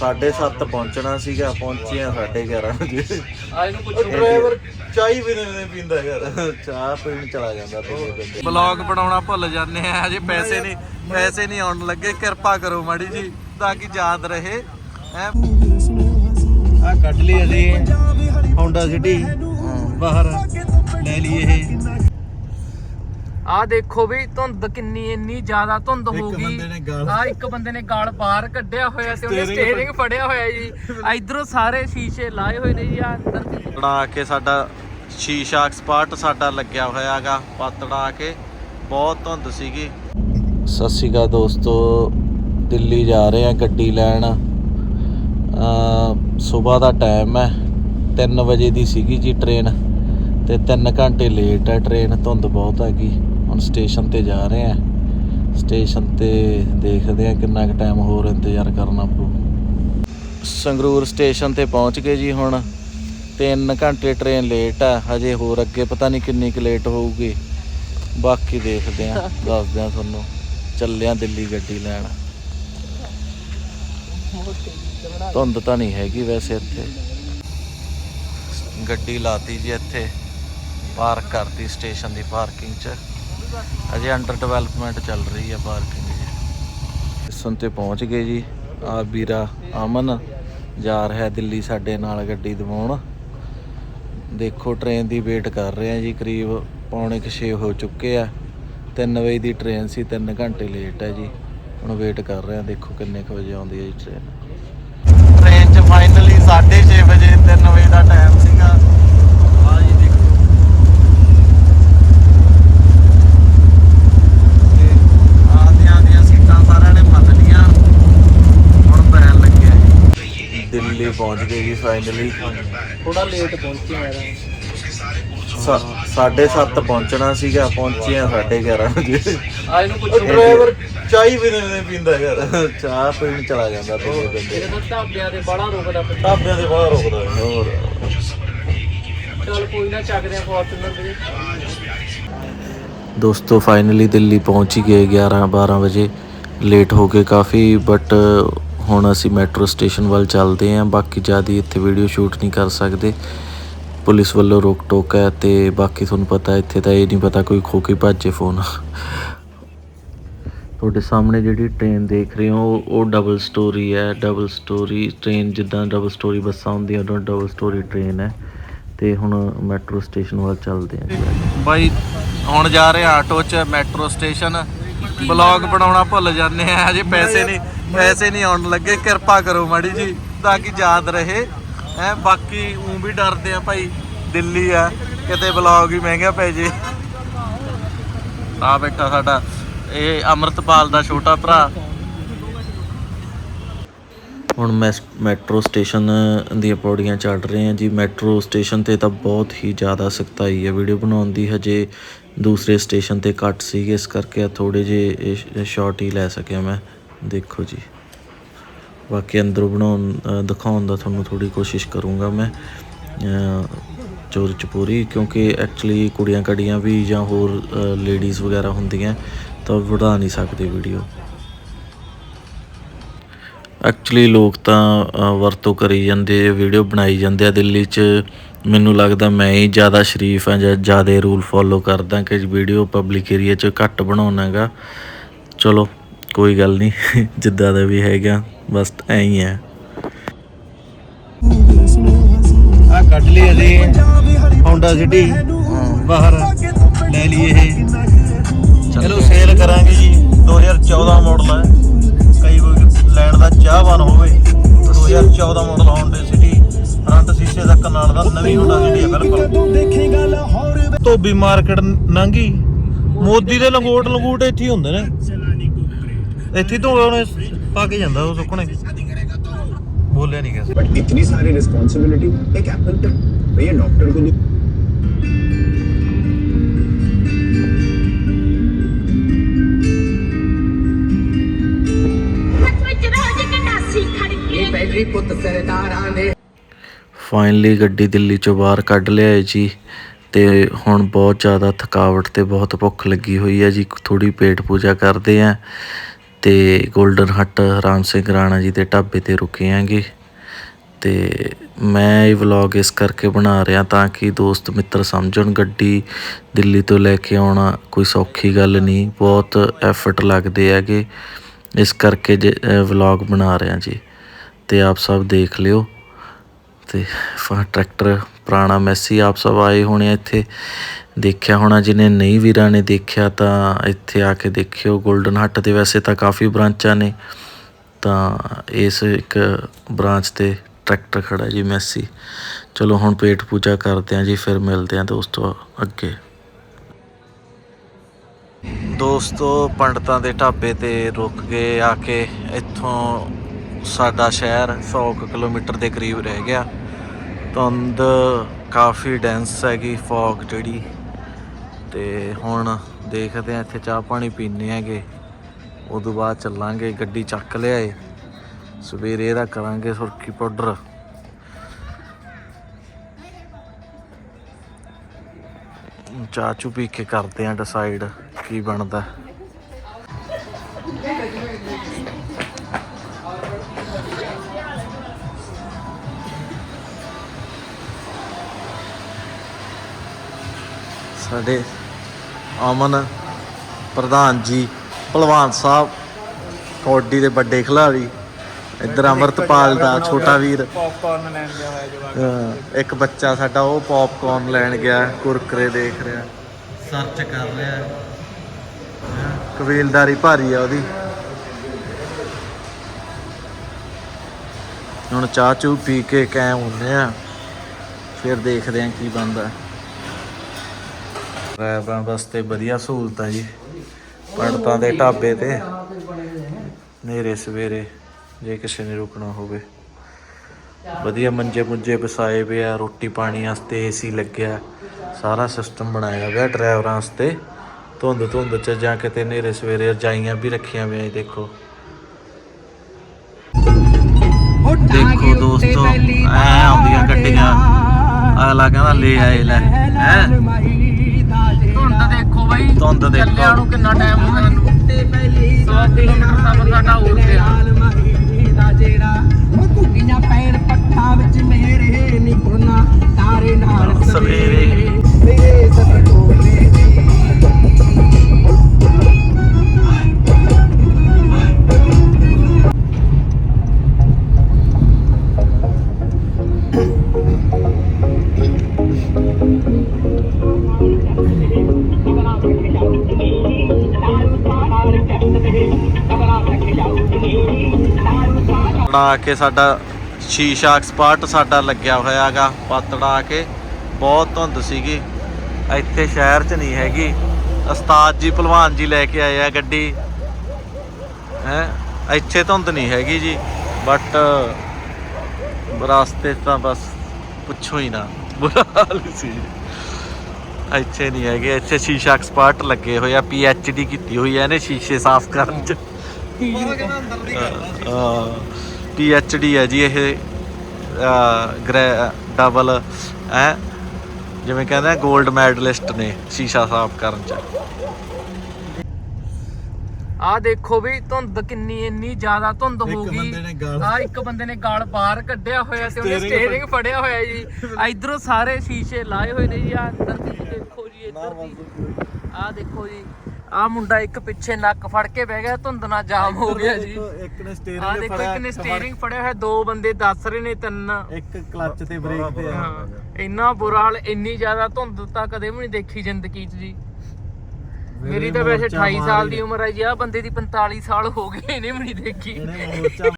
7:30 ਪਹੁੰਚਣਾ ਸੀਗਾ ਪਹੁੰਚਿਆ 11:30 ਵਜੇ। ਆਏ ਨੂੰ ਪੁੱਛੋ ਡਰਾਈਵਰ ਚਾਈ ਵੀ ਨਹੀਂ ਪੀਂਦਾ ਯਾਰ। ਚਾਹ ਪੀਣ ਚਲਾ ਜਾਂਦਾ ਤੇ ਬੰਦੇ। ਬਲੌਗ ਬਣਾਉਣਾ ਭੁੱਲ ਜਾਂਦੇ ਆ ਅਜੇ ਪੈਸੇ ਨਹੀਂ ਪੈਸੇ ਨਹੀਂ ਆਉਣ ਲੱਗੇ ਕਿਰਪਾ ਕਰੋ ਮਾੜੀ ਜੀ ਤਾਂ ਕਿ ਯਾਦ ਰਹੇ। ਐ ਆ ਕੱਢ ਲਈ ਅਸੀਂ ਹੋਂਡਾ ਸਿਟੀ ਬਾਹਰ ਲੈ ਲਈ ਇਹ। ਆ ਦੇਖੋ ਵੀ ਧੁੰਦ ਕਿੰਨੀ ਇੰਨੀ ਜ਼ਿਆਦਾ ਧੁੰਦ ਹੋ ਗਈ ਆ ਇੱਕ ਬੰਦੇ ਨੇ ਗਾਲ ਬਾਹਰ ਕੱਢਿਆ ਹੋਇਆ ਤੇ ਉਹਨੇ ਸਟੀਅਰਿੰਗ ਫੜਿਆ ਹੋਇਆ ਜੀ। ਇਧਰੋਂ ਸਾਰੇ ਸ਼ੀਸ਼ੇ ਲਾਏ ਹੋਏ ਨੇ ਜੀ ਆ ਅੰਦਰ ਦੀ ਬਣਾ ਕੇ ਸਾਡਾ ਸ਼ੀਸ਼ਾ ਐਕਸਪਰਟ ਸਾਡਾ ਲੱਗਿਆ ਹੋਇਆਗਾ ਪਤੜਾ ਕੇ। ਬਹੁਤ ਧੁੰਦ ਸੀਗੀ। ਸਤਿ ਸ਼੍ਰੀ ਅਕਾਲ ਦੋਸਤੋ ਦਿੱਲੀ ਜਾ ਰਹੇ ਆ ਗੱਡੀ ਲੈਣ। ਅ ਸਵੇਰ ਦਾ ਟਾਈਮ ਹੈ 3 ਵਜੇ ਦੀ ਸੀਗੀ ਜੀ ਟ੍ਰੇਨ ਤੇ 3 ਘੰਟੇ ਲੇਟ ਹੈ ਟ੍ਰੇਨ ਧੁੰਦ ਬਹੁਤ ਹੈਗੀ। ਹੁਣ ਸਟੇਸ਼ਨ ਤੇ ਜਾ ਰਹੇ ਆ। ਸਟੇਸ਼ਨ ਤੇ ਦੇਖਦੇ ਆ ਕਿੰਨਾ ਕੁ ਟਾਈਮ ਹੋਰ ਇੰਤਜ਼ਾਰ ਕਰਨਾ ਪਊ। ਸੰਗਰੂਰ ਸਟੇਸ਼ਨ ਤੇ ਪਹੁੰਚ ਗਏ ਜੀ ਹੁਣ। 3 ਘੰਟੇ ਟ੍ਰੇਨ ਲੇਟ ਆ, ਹਜੇ ਹੋਰ ਅੱਗੇ ਪਤਾ ਨਹੀਂ ਕਿੰਨੀ ਕੁ ਲੇਟ ਹੋਊਗੀ। ਬਾਕੀ ਦੇਖਦੇ ਆ, ਦੱਸਦੇ ਆ ਤੁਹਾਨੂੰ। ਚੱਲਿਆ ਦਿੱਲੀ ਗੱਡੀ ਲੈਣ। ਧੁੰਦ ਤਾਂ ਨਹੀਂ ਹੈਗੀ ਵੈਸੇ ਇੱਥੇ। ਗੱਡੀ ਲਾਤੀ ਜੀ ਇੱਥੇ। ਪਾਰਕ ਕਰਤੀ ਸਟੇਸ਼ਨ ਦੀ ਪਾਰਕਿੰਗ 'ਚ। ਅਜੇ ਅੰਡਰ ਡਿਵੈਲਪਮੈਂਟ ਚੱਲ ਰਹੀ ਹੈ ਪਾਰਕਿੰਗ ਜੀ ਸਟੇਸ਼ਨ ਤੇ ਪਹੁੰਚ ਗਏ ਜੀ ਆ ਵੀਰਾ ਅਮਨ ਜਾ ਰਿਹਾ ਦਿੱਲੀ ਸਾਡੇ ਨਾਲ ਗੱਡੀ ਦਿਵਾਉਣ। ਦੇਖੋ ਟ੍ਰੇਨ ਦੀ ਵੇਟ ਕਰ ਰਹੇ ਆ ਜੀ ਕਰੀਬ ਪੌਣੇ 6 ਹੋ ਚੁੱਕੇ ਆ। 3 ਵਜੇ ਦੀ ਟ੍ਰੇਨ ਸੀ 3 ਘੰਟੇ ਲੇਟ ਹੈ ਜੀ। ਹੁਣ ਵੇਟ ਕਰ ਰਹੇ ਆ ਦੇਖੋ ਕਿੰਨੇ ਕੁ ਵਜੇ ਆਉਂਦੀ ਹੈ ਜੀ ਟ੍ਰੇਨ ਟ੍ਰੇਨ 'ਚ ਫਾਈਨਲੀ 6:30 ਵਜੇ 3 ਵਜੇ ਦਾ ਟਾਈਮ ਸੀਗਾ ਆ ਜੀ ਦੇਖੋ ਤੇ ਆਉਂਦੀਆਂ ਦੀਆਂ ਸੀਟਾਂ ਸਾਰਿਆਂ ਨੇ ਮੰਨ ਲੀਆਂ ਹੁਣ ਬੈਲ ਲੱਗਿਆ ਜੀ ਦਿੱਲੀ ਪਹੁੰਚ ਗਏ ਜੀ ਫਾਈਨਲੀ ਥੋੜਾ ਲੇਟ ਪਹੁੰਚੇ ਮੈਂ ਸਾਢੇ 7 ਪਹੁੰਚਣਾ ਸੀਗਾ ਪਹੁੰਚਿਆ 11:30 ਵਜੇ। ਆਏ ਨੂੰ ਪੁੱਛੋ। ਡਰਾਈਵਰ ਚਾਈ ਵੀ ਨਹੀਂ ਪੀਂਦਾ ਯਾਰ। ਚਾਹ ਪੀਣ ਚਲਾ ਜਾਂਦਾ ਤੇ ਬੰਦੇ। ਇਹਦੇ ਤਾਂ ਢਾਬਿਆਂ ਤੇ ਬੜਾ ਰੁਕਦਾ ਪਿਆ। ਢਾਬਿਆਂ ਦੇ ਬਾਹਰ ਰੁਕਦਾ ਹੋਰ। ਚੱਲ ਕੋਈ ਨਾ ਚੱਕਦੇ ਆ ਫੋਰਚੂਨਰ ਵੀਰੇ ਦੋਸਤੋ ਫਾਈਨਲੀ ਦਿੱਲੀ ਪਹੁੰਚ ਹੀ ਗਏ 11 12 ਵਜੇ। ਲੇਟ ਹੋ ਗਏ ਕਾਫੀ ਬਟ ਹੁਣ ਅਸੀਂ ਮੈਟਰੋ ਸਟੇਸ਼ਨ ਵੱਲ ਚੱਲਦੇ ਹਾਂ। ਬਾਕੀ ਜ਼ਿਆਦਾ ਇੱਥੇ ਵੀਡੀਓ ਸ਼ੂਟ ਨਹੀਂ ਕਰ ਸਕਦੇ। ਪੁਲਿਸ ਵੱਲੋਂ ਰੋਕ ਟੋਕ ਹੈ ਤੇ ਬਾਕੀ ਤੁਹਾਨੂੰ ਪਤਾ ਇੱਥੇ ਤਾਂ ਇਹ ਨਹੀਂ ਪਤਾ ਕੋਈ ਖੋ ਕੇ ਭੱਜੇ ਫੋਨ ਤੁਹਾਡੇ ਸਾਹਮਣੇ ਜਿਹੜੀ ਟ੍ਰੇਨ ਦੇਖ ਰਹੇ ਹੋ ਉਹ- ਡਬਲ ਸਟੋਰੀ ਹੈ। ਡਬਲ ਸਟੋਰੀ ਟ੍ਰੇਨ ਜਿੱਦਾਂ ਡਬਲ ਸਟੋਰੀ ਬੱਸਾਂ ਹੁੰਦੀਆਂ ਉਦੋਂ ਡਬਲ ਸਟੋਰੀ ਟ੍ਰੇਨ ਹੈ। ਤੇ ਹੁਣ ਮੈਟਰੋ ਸਟੇਸ਼ਨ ਵੱਲ ਚੱਲਦੇ ਹਾਂ ਜੀ। ਬਾਈ ਹੁਣ ਜਾ ਰਹੇ ਆ ਆਟੋ 'ਚ ਮੈਟਰੋ ਸਟੇਸ਼ਨ। ਬਲੌਗ ਬਣਾਉਣਾ ਭੁੱਲ ਜਾਂਦੇ ਆ ਅਜੇ ਪੈਸੇ ਨਹੀਂ। ਪੈਸੇ ਨਹੀਂ ਆਉਣ ਲੱਗੇ, ਕਿਰਪਾ ਕਰੋ ਮਾੜੀ ਜੀ, ਤਾਂ ਕਿ ਯਾਦ ਰਹੇ। ਐ ਬਾਕੀ ਉਂ ਵੀ ਡਰਦੇ ਆ ਭਾਈ, ਦਿੱਲੀ ਆ, ਕਿਤੇ ਬਲੌਗ ਹੀ ਮਹਿੰਗਾ ਪੈ ਜੇ। ਆ ਬੈਠਾ ਸਾਡਾ, ਇਹ ਅਮਰਤਪਾਲ ਦਾ ਛੋਟਾ ਭਰਾ। ਹੁਣ ਮੈਂ ਮੈਟਰੋ ਸਟੇਸ਼ਨ ਦੀਆਂ ਪੌੜੀਆਂ ਚੜ ਰਹੇ ਹਾਂ ਜੀ। ਮੈਟਰੋ ਸਟੇਸ਼ਨ ਤੇ ਤਾਂ ਬਹੁਤ ਹੀ ਜ਼ਿਆਦਾ ਸਖਤਾਈ ਹੈ ਵੀਡੀਓ ਬਣਾਉਣ ਦੀ ਹਜੇ ਦੂਸਰੇ ਸਟੇਸ਼ਨ ਤੇ ਘੱਟ ਸੀ ਇਸ ਕਰਕੇ ਥੋੜੇ ਜੇ ਸ਼ਾਰਟ ਹੀ ਲੈ ਸਕਿਆ ਮੈਂ। ਦੇਖੋ ਜੀ। ਬਾਕੀ ਅੰਦਰੋਂ ਬਣਾਉਣ ਦਿਖਾਉਣ ਦਾ ਤੁਹਾਨੂੰ ਥੋੜੀ ਕੋਸ਼ਿਸ਼ ਕਰੂੰਗਾ ਮੈਂ ਅ, ਚੋਰੀ ਚਪੂਰੀ ਕਿਉਂਕਿ ਐਕਚੁਅਲੀ ਕੁੜੀਆਂ ਕੜੀਆਂ ਵੀ ਜਾਂ ਹੋਰ ਲੇਡੀਜ਼ ਵਗੈਰਾ ਹੁੰਦੀਆਂ ਤਾਂ ਉਹ ਵਧਾ ਨਹੀਂ ਸਕਦੇ ਵੀਡੀਓ ਐਕਚੁਅਲੀ ਲੋਕ ਤਾਂ ਵਰਤੋਂ ਕਰੀ ਜਾਂਦੇ ਵੀਡੀਓ ਬਣਾਈ ਜਾਂਦੇ ਆ ਦਿੱਲੀ 'ਚ। ਮੈਨੂੰ ਲੱਗਦਾ ਮੈਂ ਹੀ ਜ਼ਿਆਦਾ ਸ਼ਰੀਫ ਹਾਂ ਜਾਂ ਜ਼ਿਆਦਾ ਰੂਲ ਫੋਲੋ ਕਰਦਾ ਕਿ ਵੀਡੀਓ ਪਬਲਿਕ ਏਰੀਆ 'ਚ ਘੱਟ ਬਣਾਉਣਾ ਹੈਗਾ। ਚਲੋ। ਕੋਈ ਗੱਲ ਨਹੀਂ, ਜਿੱਦਾਂ ਦਾ ਵੀ ਹੈਗਾ, ਬਸ ਐਂ ਹੀ ਹੈ। ਆ ਕੱਢ ਲਈ ਅਸੀਂ ਹੋਂਡਾ ਸਿਟੀ ਬਾਹਰ ਲੈ ਲਈ ਇਹ। ਚਲੋ ਸੇਲ ਕਰਾਂਗੇ ਜੀ। 2014 ਮਾਡਲ ਹੈ ਕਈ ਕੋਈ ਲੈਣ ਦਾ ਚਾਹਵਾਨ ਹੋਵੇ। 2014 ਮਾਡਲ ਹੋਂਡਾ ਸਿਟੀ ਫਰੰਟ ਸ਼ੀਸ਼ੇ ਤੱਕ ਨਾਲ ਦਾ ਨਵੀਂ ਹੋਂਡਾ ਸਿਟੀ ਹੈ ਬਿਲਕੁਲ। ਧੋਬੀ ਮਾਰਕੀਟ ਨੰਗੀ। ਮੋਦੀ ਦੇ ਲੰਗੋਟ ਲੰਗੂਟ ਇੱਥੇ ਹੁੰਦੇ ਨੇ। ਇੱਥੇ ਤੋਂ ਉਹਨੇ ਪਾ ਕੇ ਜਾਂਦਾ ਉਹ ਸੁੱਕਣੇ ਬੋਲਿਆ ਨਹੀਂ ਕਿਸੇ बट इतनी सारी रिस्पॉन्सिबिलिटी एक एप्पल पे भैया डॉक्टर को दो ਵਿੱਚ ਰੋਜ਼ ਕਨਾਸੀ ਖੜਕੀ ਪਹਿਲੀ ਪੁੱਤ ਸਰਦਾਰਾਂ ਦੇ ਫਾਈਨਲੀ ਗੱਡੀ ਦਿੱਲੀ ਚੋਂ ਬਾਹਰ ਕੱਢ ਲਿਆਏ ਜੀ ਤੇ ਹੁਣ ਬਹੁਤ ਜ਼ਿਆਦਾ ਥਕਾਵਟ ਤੇ ਬਹੁਤ ਭੁੱਖ ਲੱਗੀ ਹੋਈ ਹੈ ਜੀ ਥੋੜੀ ਪੇਟ ਪੂਜਾ ਕਰਦੇ ਆ ਅਤੇ ਗੋਲਡਨ ਹੱਟ ਰਾਮ ਸਿੰਘ ਰਾਣਾ ਜੀ ਦੇ ਢਾਬੇ ਤੇ ਰੁਕੇ ਹੈਗੇ ਅਤੇ ਮੈਂ ਇਹ ਵਲੋਗ ਇਸ ਕਰਕੇ ਬਣਾ ਰਿਹਾ ਤਾਂ ਕਿ ਦੋਸਤ ਮਿੱਤਰ ਸਮਝਣ, ਗੱਡੀ ਦਿੱਲੀ ਤੋਂ ਲੈ ਕੇ ਆਉਣਾ ਕੋਈ ਸੌਖੀ ਗੱਲ ਨਹੀਂ, ਬਹੁਤ ਐਫਰਟ ਲੱਗਦੇ ਹੈਗੇ। ਇਸ ਕਰਕੇ ਜੇ ਵਲੋਗ ਬਣਾ ਰਿਹਾ ਜੀ। ਅਤੇ ਆਪ ਸਭ ਦੇਖ ਲਿਓ। ਤੇ ਫਾ ਟਰੈਕਟਰ ਪੁਰਾਣਾ ਮੈਸੀ ਆਪ ਸਭ ਆਏ ਹੋਣੇ ਆ ਇੱਥੇ। ਦੇਖਿਆ ਹੋਣਾ ਜਿਹਨੇ ਨਹੀਂ ਵੀਰਾਂ ਨੇ ਦੇਖਿਆ ਤਾਂ ਇੱਥੇ ਆ ਕੇ ਦੇਖਿਓ ਗੋਲਡਨ ਹੱਟ ਦੇ ਵੈਸੇ ਤਾਂ ਕਾਫੀ ਬ੍ਰਾਂਚਾਂ ਨੇ। ਤਾਂ ਇਸ ਇੱਕ ਬ੍ਰਾਂਚ ਤੇ ਟਰੈਕਟਰ ਖੜਾ ਜੀ ਮੈਸੀ। ਚਲੋ ਹੁਣ ਪੇਟ ਪੂਜਾ ਕਰਦੇ ਆਂ ਜੀ, ਫਿਰ ਮਿਲਦੇ ਆਂ ਦੋਸਤੋ ਅੱਗੇ। ਦੋਸਤੋ, ਪੰਡਤਾਂ ਦੇ ਢਾਬੇ ਤੇ ਰੁਕ ਗਏ ਆ ਕੇ। ਇੱਥੋਂ ਸਾਡਾ ਸ਼ਹਿਰ 100 ਕੁ ਕਿਲੋਮੀਟਰ ਦੇ ਕਰੀਬ ਰਹਿ ਗਿਆ। ਧੁੰਦ ਕਾਫੀ ਡੈਂਸ ਹੈਗੀ ਫੌਗ ਜਿਹੜੀ। ਤੇ ਹੁਣ ਦੇਖਦੇ ਆ ਇੱਥੇ ਚਾਹ ਪਾਣੀ ਪੀਣੇ ਹੈਗੇ। ਉਦੋਂ ਬਾਅਦ ਚੱਲਾਂਗੇ, ਗੱਡੀ ਚੱਕ ਲਿਆਏ। ਸਵੇਰੇ ਇਹਦਾ ਕਰਾਂਗੇ ਸੁਰਖੀ ਪਾਊਡਰ ਚਾਹ ਚੂ ਪੀ ਕੇ ਕਰਦੇ ਆ ਡਿਸਾਈਡ ਕੀ ਬਣਦਾ। ਸਾਡੇ ਅਮਨ ਪ੍ਰਧਾਨ ਜੀ ਭਲਵਾਨ ਸਾਹਿਬ ਕੌਡੀ ਦੇ ਵੱਡੇ ਖਿਡਾਰੀ ਇੱਧਰ ਅਮਰਤਪਾਲ ਦਾ ਛੋਟਾ ਵੀਰ। ਪੌਪਕਾਰਨ ਲੈਣ ਗਿਆ ਹੋਇਆ ਇੱਕ ਬੱਚਾ ਸਾਡਾ ਉਹ ਪੌਪਕਾਰਨ ਲੈਣ ਗਿਆ ਕੁਰਕਰੇ ਦੇਖ ਰਿਹਾ। ਸਰਚ ਕਰ ਰਿਹਾ ਹੈਂ, ਕਬੀਲਦਾਰੀ ਭਾਰੀ ਆ ਉਹਦੀ। ਹੁਣ ਚਾਹ ਚੂ ਪੀ ਕੇ ਕਾਇਮ ਹੁੰਦੇ ਆ ਫਿਰ ਦੇਖਦੇ ਆ ਕੀ ਬਣਦਾ। ਡਰਾਈਵਰਾਂ ਵਾਸਤੇ ਵਧੀਆ ਸਹੂਲਤ ਆ ਜੀ। ਪੰਡਤਾਂ ਦੇ ਢਾਬੇ ਤੇ ਨੇਰੇ ਸਵੇਰੇ ਜੇ ਕਿਸੇ ਨੇ ਰੁਕਣਾ ਹੋਵੇ। ਵਧੀਆ ਮੰਜੇ ਮੁੰਜੇ ਵਸਾਏ ਪਏ ਆ ਰੋਟੀ ਪਾਣੀ ਵਾਸਤੇ ਏਸੀ ਲੱਗਿਆ ਸਾਰਾ ਸਿਸਟਮ ਬਣਾਇਆ ਹੋਇਆ ਡਰਾਈਵਰਾਂ ਵਾਸਤੇ। ਧੁੰਦ ਧੁੰਦ ਚ ਜਾਂ ਕਿਤੇ ਨੇਰੇ ਸਵੇਰੇ ਰਜਾਈਆਂ ਵੀ ਰੱਖੀਆਂ ਹੋਈਆਂ ਜੀ ਦੇਖੋ। ਦੇਖੋ ਦੋਸਤੋ ਐ ਆਉਂਦੀਆਂ ਗੱਡੀਆਂ। ਅਗਲਾ ਕਹਿੰਦਾ ਲੈ ਆਏ ਲੈ। ਹੈ? ਧੁੰਦ ਦੇਖੋ ਬਾਈ। ਧੁੰਦ ਦੇਖੋ। ਚੱਲਿਆਂ ਨੂੰ ਕਿੰਨਾ ਟਾਈਮ ਹੋ ਗਿਆ ਨੂੰ 100 ਕਿਲੋਮੀਟਰ ਸਫ਼ਰ ਸਾਡਾ ਹੋ ਗਿਆ। ਪੈਰ ਪੱਠਾ ਵਿੱਚ ਮੇਰੇ ਨਿਕੁਰਨਾ ਤਾਰੇ ਨਾਲ ਸਵੇਰੇ। ਮੇਰੇ ਸਤੋਲੇ ਬਣਾ ਕੇ ਸਾਡਾ ਸ਼ੀਸ਼ਾ ਐਕਸਪਰਟ ਸਾਡਾ ਲੱਗਿਆ ਹੋਇਆ ਹੈਗਾ ਪਾਤੜਾ ਆ ਕੇ। ਬਹੁਤ ਧੁੰਦ ਸੀਗੀ। ਇੱਥੇ ਸ਼ਹਿਰ 'ਚ ਨਹੀਂ ਹੈਗੀ। ਉਸਤਾਦ ਜੀ ਭਲਵਾਨ ਜੀ ਲੈ ਕੇ ਆਏ ਆ ਗੱਡੀ। ਹੈ? ਇੱਥੇ ਧੁੰਦ ਨਹੀਂ ਹੈਗੀ ਜੀ। ਬਟ ਰਸਤੇ ਤਾਂ ਬਸ ਪੁੱਛੋ ਹੀ ਨਾ। ਬੁਰਾ ਹਾਲ ਸੀ। ਇੱਥੇ ਨਹੀਂ ਹੈਗੇ। ਇੱਥੇ ਸ਼ੀਸ਼ਾ ਐਕਸਪਰਟ ਲੱਗੇ ਹੋਏ ਆ। ਪੀ ਐਚ ਡੀ ਕੀਤੀ ਹੋਈ ਹੈ ਇਹਨੇ ਸ਼ੀਸ਼ੇ ਸਾਫ਼ ਕਰਨ 'ਚ। ਐਚ ਡੀ ਹੈ ਜੀ ਇਹ ਡਬਲ ਹੈ। ਜਿਵੇਂ ਕਹਿੰਦੇ ਆ 골ਡ ਮੈਡਲਿਸਟ ਨੇ ਸ਼ੀਸ਼ਾ ਸਾਫ਼ ਕਰਨ ਚ। ਆ ਦੇਖੋ ਵੀ ਧੁੰਦ ਕਿੰਨੀ ਇੰਨੀ ਜ਼ਿਆਦਾ ਧੁੰਦ ਹੋ ਗਈ ਆ ਇੱਕ ਬੰਦੇ ਨੇ ਗਾਲ ਬਾਹਰ ਕੱਢਿਆ ਹੋਇਆ ਤੇ ਉਹਨੇ ਸਟੀਅਰਿੰਗ ਫੜਿਆ ਹੋਇਆ ਜੀ। ਇਧਰੋਂ ਸਾਰੇ ਸ਼ੀਸ਼ੇ ਲਾਏ ਹੋਏ ਨੇ ਜੀ ਆ ਅੰਦਰ ਦੀ ਦੇਖੋ ਜੀ ਇੱਧਰ ਦੀ। ਆ ਦੇਖੋ ਜੀ ਆ ਮੁੰਡਾ ਇੱਕ ਪਿੱਛੇ ਨੱਕ ਫੜ ਕੇ ਬਹਿ ਗਿਆ ਧੁੰਦ ਨਾਲ ਜਾਮ ਹੋ ਗਿਆ ਜੀ। ਇੱਕ ਨੇ ਆ ਸਟੀਅਰਿੰਗ ਦੇਖੋ ਇੱਕ ਨੇ ਸਟੀਅਰਿੰਗ ਫੜਿਆ ਹੋਇਆ ਦੋ ਬੰਦੇ ਦੱਸ ਰਹੇ ਨੇ ਤਿੰਨ। ਇੱਕ ਕਲੱਚ ਤੇ ਬ੍ਰੇਕ ਤੇ ਆ। ਹਾਂ ਇੰਨਾ ਬੁਰਾ ਹਾਲ ਇੰਨੀ ਜ਼ਿਆਦਾ ਧੁੰਦ ਤਾਂ ਕਦੇ ਵੀ ਨਹੀਂ ਦੇਖੀ ਜ਼ਿੰਦਗੀ 'ਚ ਜੀ। ਮੇਰੀ ਤਾਂ ਵੈਸੇ 28 ਸਾਲ ਦੀ ਉਮਰ ਹੈ ਜੀ ਆ ਬੰਦੇ ਦੀ 45 ਸਾਲ ਹੋ ਗਏ ਇਹਨੇ ਵੀ ਨਹੀਂ ਦੇਖੀ। ਇਹਨੇ ਮੋਰਚਾ